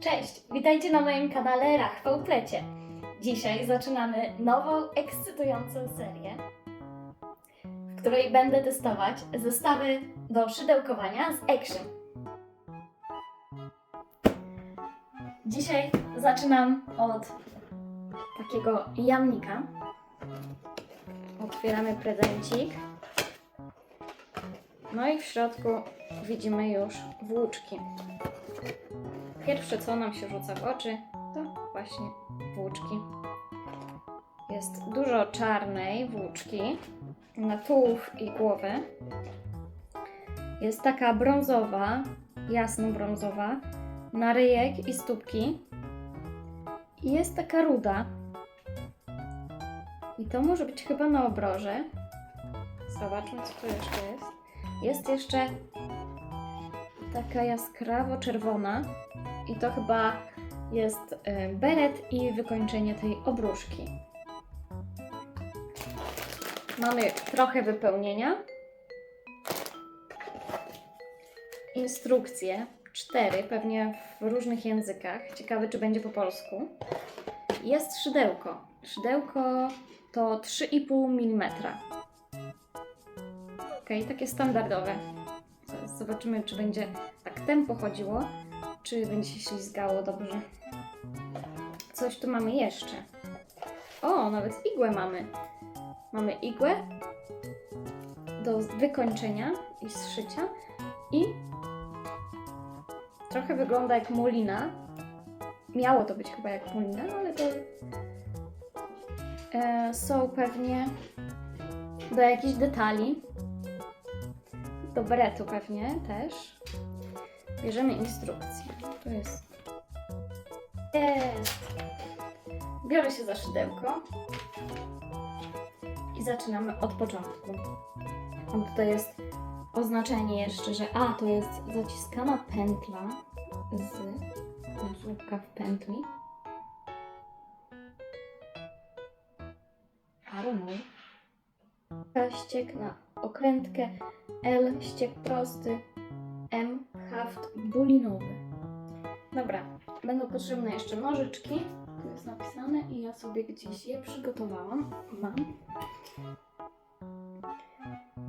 Cześć, witajcie na moim kanale Rachwał Plecie. Dzisiaj zaczynamy nową, ekscytującą serię, w której będę testować zestawy do szydełkowania z Action. Dzisiaj zaczynam od takiego jamnika. Otwieramy prezencik. No i w środku widzimy już włóczki. Pierwsze, co nam się rzuca w oczy, to właśnie włóczki. Jest dużo czarnej włóczki na tułów i głowę. Jest taka brązowa, jasno brązowa, na ryjek i stópki. I jest taka ruda. I to może być chyba na obroże. Zobaczmy, co tu jeszcze jest. Jest jeszcze taka jaskrawo czerwona. I to chyba jest y, beret i wykończenie tej obruszki. Mamy trochę wypełnienia. Instrukcje. Cztery, pewnie w różnych językach. Ciekawe, czy będzie po polsku. Jest szydełko. Szydełko to 3,5 mm. Ok, takie standardowe. Zobaczymy, czy będzie tak tempo chodziło, czy będzie się ślizgało dobrze. Coś tu mamy jeszcze. O, nawet igłę mamy. Mamy igłę do wykończenia i zszycia i trochę wygląda jak mulina. Miało to być chyba jak mulina, ale to e, są pewnie do jakichś detali. Do beretu pewnie też. Bierzemy instrukcję. Tu jest. Jest. Biorę się za szydełko. I zaczynamy od początku. Tam tutaj jest oznaczenie jeszcze, że a, to jest zaciskana pętla z końcówka w pętli. I don't know. Ściek na okrętkę, L ściek prosty, M haft bulinowy. Dobra, będą potrzebne jeszcze nożyczki. Tu jest napisane i ja sobie gdzieś je przygotowałam. Mam.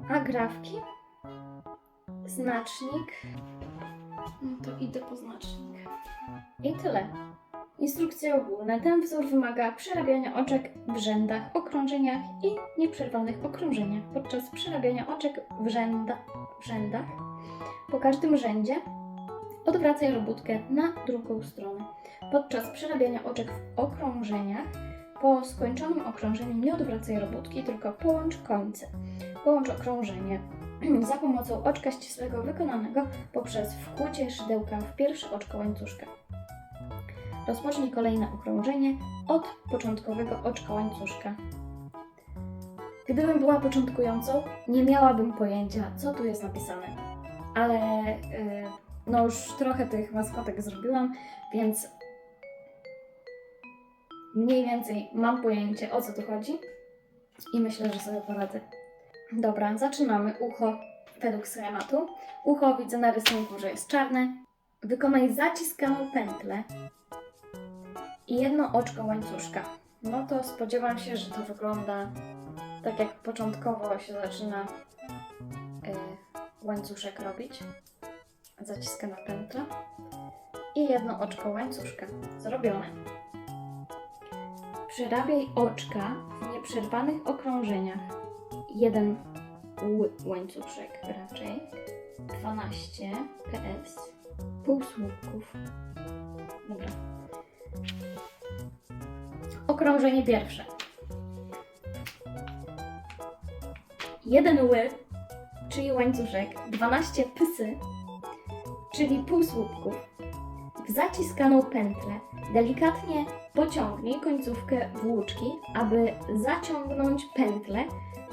Agrafki. Znacznik. No to idę po znacznik. I tyle. Instrukcje ogólne. Ten wzór wymaga przerabiania oczek w rzędach, okrążeniach i nieprzerwanych okrążeniach. Podczas przerabiania oczek w, rzęda, w rzędach po każdym rzędzie odwracaj robótkę na drugą stronę. Podczas przerabiania oczek w okrążeniach po skończonym okrążeniu nie odwracaj robótki, tylko połącz końce. Połącz okrążenie za pomocą oczka ścisłego wykonanego poprzez wkłucie szydełka w pierwsze oczko łańcuszka. Rozpocznij kolejne okrążenie od początkowego oczka łańcuszka. Gdybym była początkującą, nie miałabym pojęcia, co tu jest napisane. Ale yy, no już trochę tych maskotek zrobiłam, więc mniej więcej mam pojęcie, o co tu chodzi i myślę, że sobie poradzę. Dobra, zaczynamy. Ucho według schematu. Ucho widzę na rysunku, że jest czarne. Wykonaj zaciskaną pętlę i jedno oczko łańcuszka. No to spodziewam się, że to wygląda tak jak początkowo się zaczyna y, łańcuszek robić. Zaciskana pętla i jedno oczko łańcuszka. Zrobione. Przerabiaj oczka w nieprzerwanych okrążeniach. Jeden łańcuszek raczej. 12 ps. Pół słupków. Dobra. Okrążenie pierwsze. Jeden ły, czyli łańcuszek, 12 pysy, czyli pół słupków. W zaciskaną pętlę delikatnie pociągnij końcówkę włóczki, aby zaciągnąć pętlę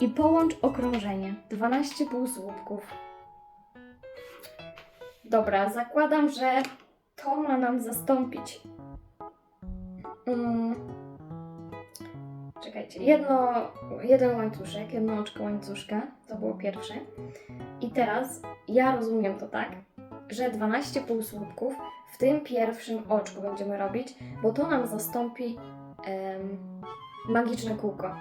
i połącz okrążenie 12 półsłupków. Dobra, zakładam, że to ma nam zastąpić. Mm. Czekajcie, jedno, jeden łańcuszek, jedno oczko łańcuszka, to było pierwsze. I teraz ja rozumiem to tak, że 12 półsłupków w tym pierwszym oczku będziemy robić, bo to nam zastąpi em, magiczne kółko.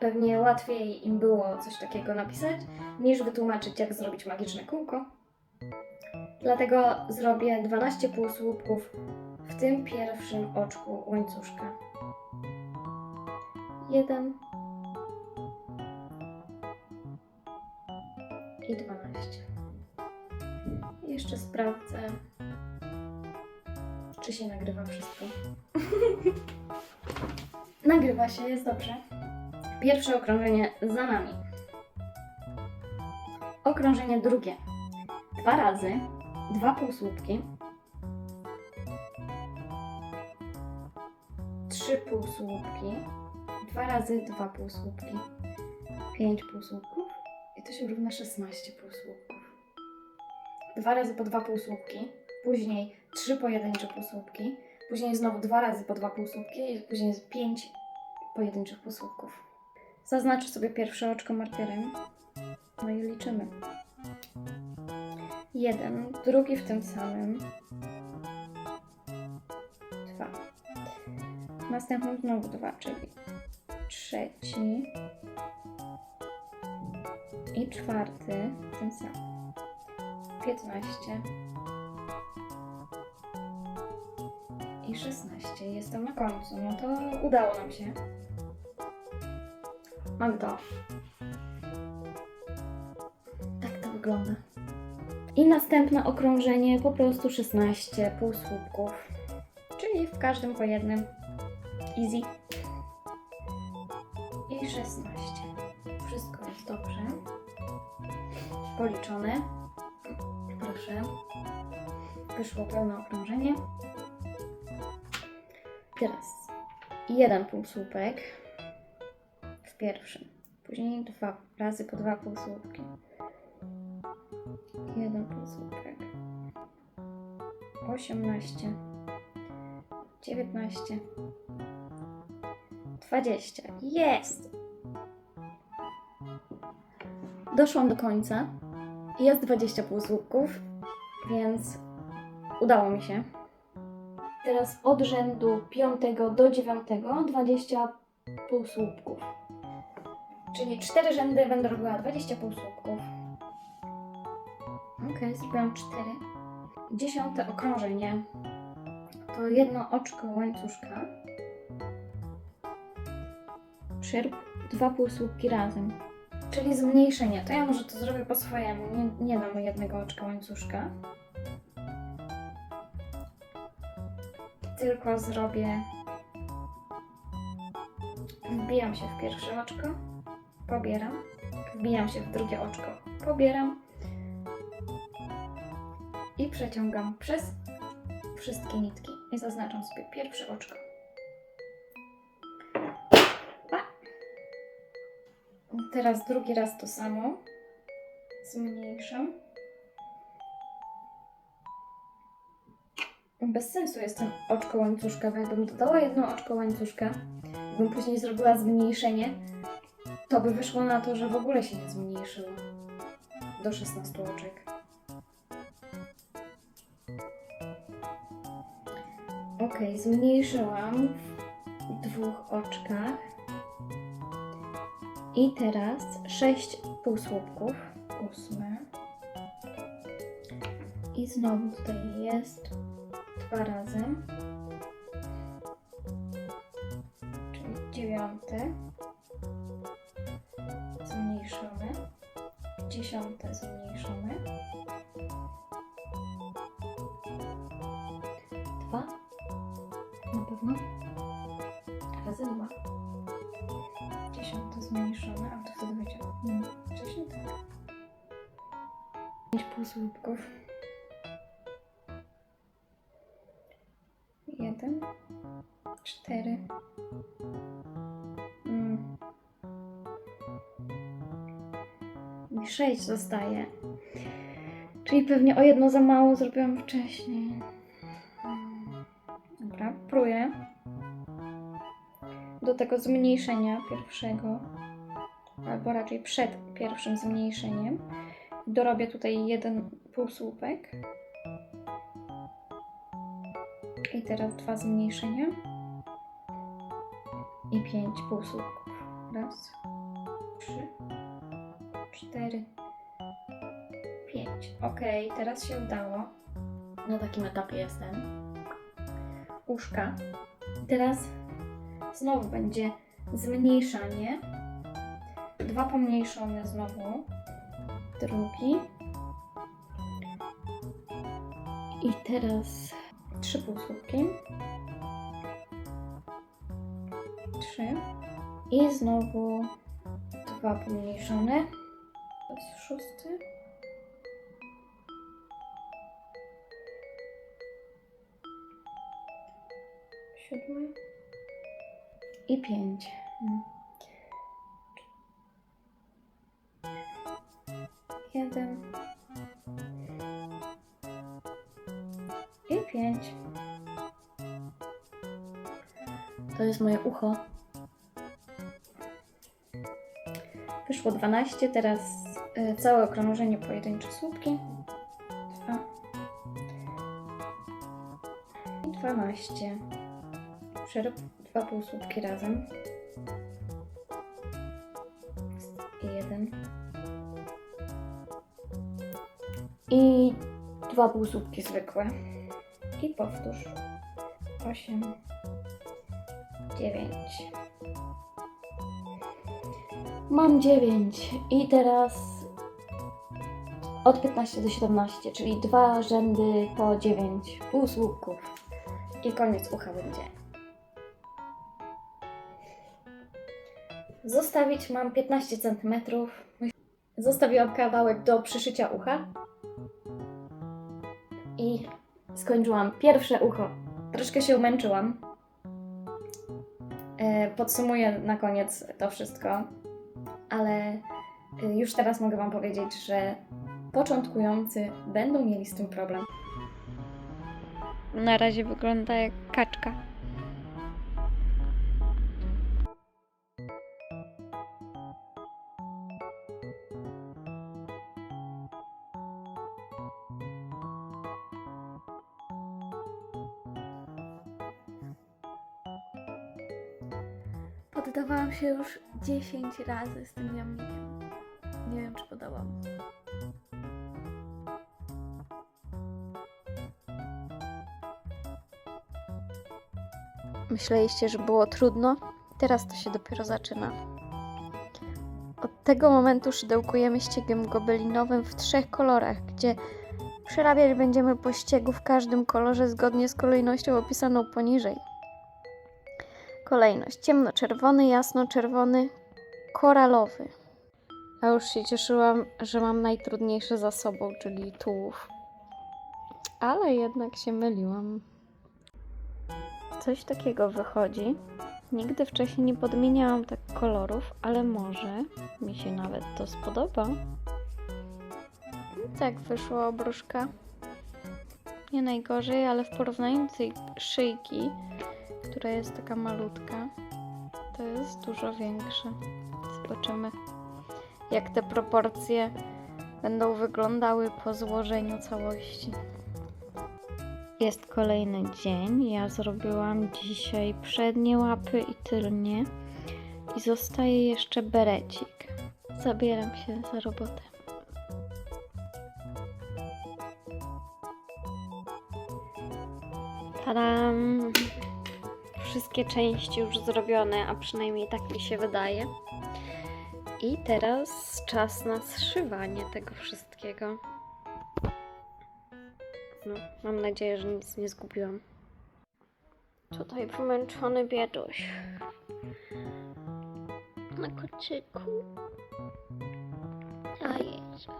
Pewnie łatwiej im było coś takiego napisać, niż wytłumaczyć, jak zrobić magiczne kółko. Dlatego zrobię 12 półsłupków w tym pierwszym oczku łańcuszka. Jeden i 12. Jeszcze sprawdzę, czy się nagrywa wszystko. nagrywa się, jest dobrze. Pierwsze okrążenie za nami. Okrążenie drugie. Dwa razy, dwa półsłupki. Trzy półsłupki. Dwa razy dwa półsłupki. Pięć półsłupków. I to się równa 16 półsłupków. Dwa razy po dwa półsłupki. Później trzy pojedyncze półsłupki. Później znowu dwa razy po dwa półsłupki. I później jest pięć pojedynczych półsłupków. Zaznaczę sobie pierwsze oczko markerem. No i liczymy. Jeden, drugi w tym samym. Dwa. Następny znowu dwa, czyli trzeci i czwarty tym samym. Piętnaście i szesnaście. Jestem na końcu. No to udało nam się. Mam to. Tak to wygląda. I następne okrążenie po prostu 16 półsłupków. Czyli w każdym po jednym. Easy. Proszę. Wyszło pełne okrążenie. Teraz jeden półsłupek w pierwszym. Później dwa razy po dwa półsłupki. Jeden półsłupek. 18. 19. 20. Jest! Doszłam do końca. Jest 20 półsłupków, więc udało mi się. Teraz od rzędu 5 do 9 20 półsłupków. Czyli 4 rzędy będę robiła 20 półsłupków. Ok, zrobiłam 4. Dziesiąte okrążenie to jedno oczko łańcuszka. Przyrób dwa półsłupki razem. Czyli zmniejszenie. To ja może to zrobię po swojemu. Nie, nie dam jednego oczka łańcuszka. Tylko zrobię. Wbijam się w pierwsze oczko, pobieram. Wbijam się w drugie oczko, pobieram. I przeciągam przez wszystkie nitki. I zaznaczam sobie pierwsze oczko. Teraz drugi raz to samo. Zmniejszam. Bez sensu jest ten oczko łańcuszka, bo jakbym dodała jedno oczko łańcuszka, bym później zrobiła zmniejszenie, to by wyszło na to, że w ogóle się nie zmniejszyło do 16 oczek. Ok, zmniejszyłam w dwóch oczkach. I teraz sześć półsłupków. Ósme. I znowu tutaj jest dwa razy. Czyli dziewiąte. Zmniejszone. Dziesiąte zmniejszone. Zmniejszone, a to wtedy będzie mm, wcześniej tak. Pięć półsłupków. Jeden. Cztery. Mm. Sześć zostaje. Czyli pewnie o jedno za mało zrobiłam wcześniej. Mm. Dobra, próję. Do tego zmniejszenia pierwszego, albo raczej przed pierwszym zmniejszeniem, dorobię tutaj jeden półsłupek. I teraz dwa zmniejszenia. I pięć półsłupków. Raz, trzy, cztery, pięć. Ok, teraz się udało. Na takim etapie jestem. Uszka. Teraz znowu będzie zmniejszanie. Dwa pomniejszone znowu. Drugi. I teraz trzy półsłupki. Trzy. I znowu dwa pomniejszone. To jest szósty. Siódmy. I pięć. 5. To jest moje ucho. Wyszło 12, teraz y, całe okrążenie pojedyncze słupki. 2. 12. Przerób dwa półsłupki razem. I jeden. I dwa półsłupki zwykłe. I powtórz. 8, 9. Mam 9 i teraz od 15 do 17, czyli dwa rzędy po 9 półsłupków. I koniec ucha będzie. Zostawić mam 15 cm. Zostawiłam kawałek do przyszycia ucha. I skończyłam pierwsze ucho. Troszkę się umęczyłam. E, Podsumuję na koniec to wszystko, ale e, już teraz mogę Wam powiedzieć, że początkujący będą mieli z tym problem. Na razie wygląda jak kaczka. Poddawałam się już 10 razy z tym jamnikiem. Nie wiem, czy podoba mu. Myśleliście, że było trudno? Teraz to się dopiero zaczyna. Od tego momentu szydełkujemy ściegiem gobelinowym w trzech kolorach, gdzie przerabiać będziemy po ściegu w każdym kolorze zgodnie z kolejnością opisaną poniżej. Kolejność: ciemnoczerwony, jasnoczerwony, koralowy. A już się cieszyłam, że mam najtrudniejsze za sobą, czyli tułów. Ale jednak się myliłam. Coś takiego wychodzi. Nigdy wcześniej nie podmieniałam tak kolorów, ale może mi się nawet to spodoba. I tak wyszła obruszka. Nie najgorzej, ale w porównaniu do tej szyjki, która jest taka malutka, to jest dużo większe. Zobaczymy, jak te proporcje będą wyglądały po złożeniu całości. Jest kolejny dzień. Ja zrobiłam dzisiaj przednie łapy i tylnie. I zostaje jeszcze berecik. Zabieram się za robotę. Tadam! Wszystkie części już zrobione, a przynajmniej tak mi się wydaje. I teraz czas na zszywanie tego wszystkiego. No, mam nadzieję, że nic nie zgubiłam. Tutaj wymęczony bieduś. Na kocyku. A Jezu.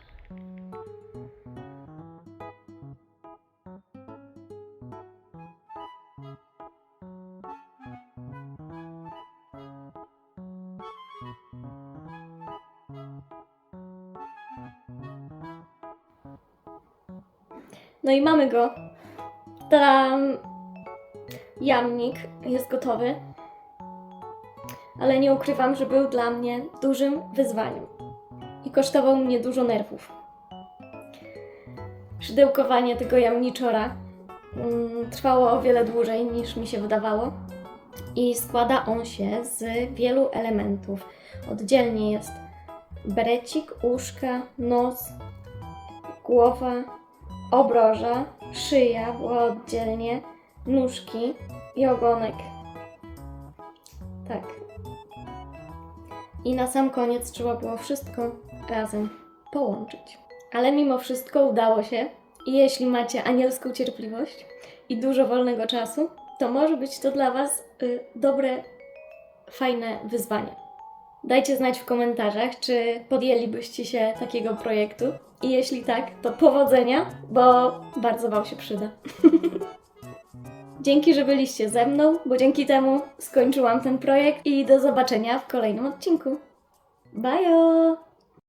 No i mamy go. Tam jamnik jest gotowy. Ale nie ukrywam, że był dla mnie dużym wyzwaniem. I kosztował mnie dużo nerwów. Szydełkowanie tego jamniczora mm, trwało o wiele dłużej niż mi się wydawało i składa on się z wielu elementów. Oddzielnie jest berecik, uszka, nos, głowa, obroża, szyja była oddzielnie, nóżki i ogonek. Tak. I na sam koniec trzeba było wszystko razem połączyć. Ale mimo wszystko udało się. I jeśli macie anielską cierpliwość i dużo wolnego czasu, to może być to dla Was y, dobre, fajne wyzwanie. Dajcie znać w komentarzach, czy podjęlibyście się takiego projektu. I jeśli tak, to powodzenia, bo bardzo Wam się przyda. Dzięki, że byliście ze mną, bo dzięki temu skończyłam ten projekt i do zobaczenia w kolejnym odcinku. Bye!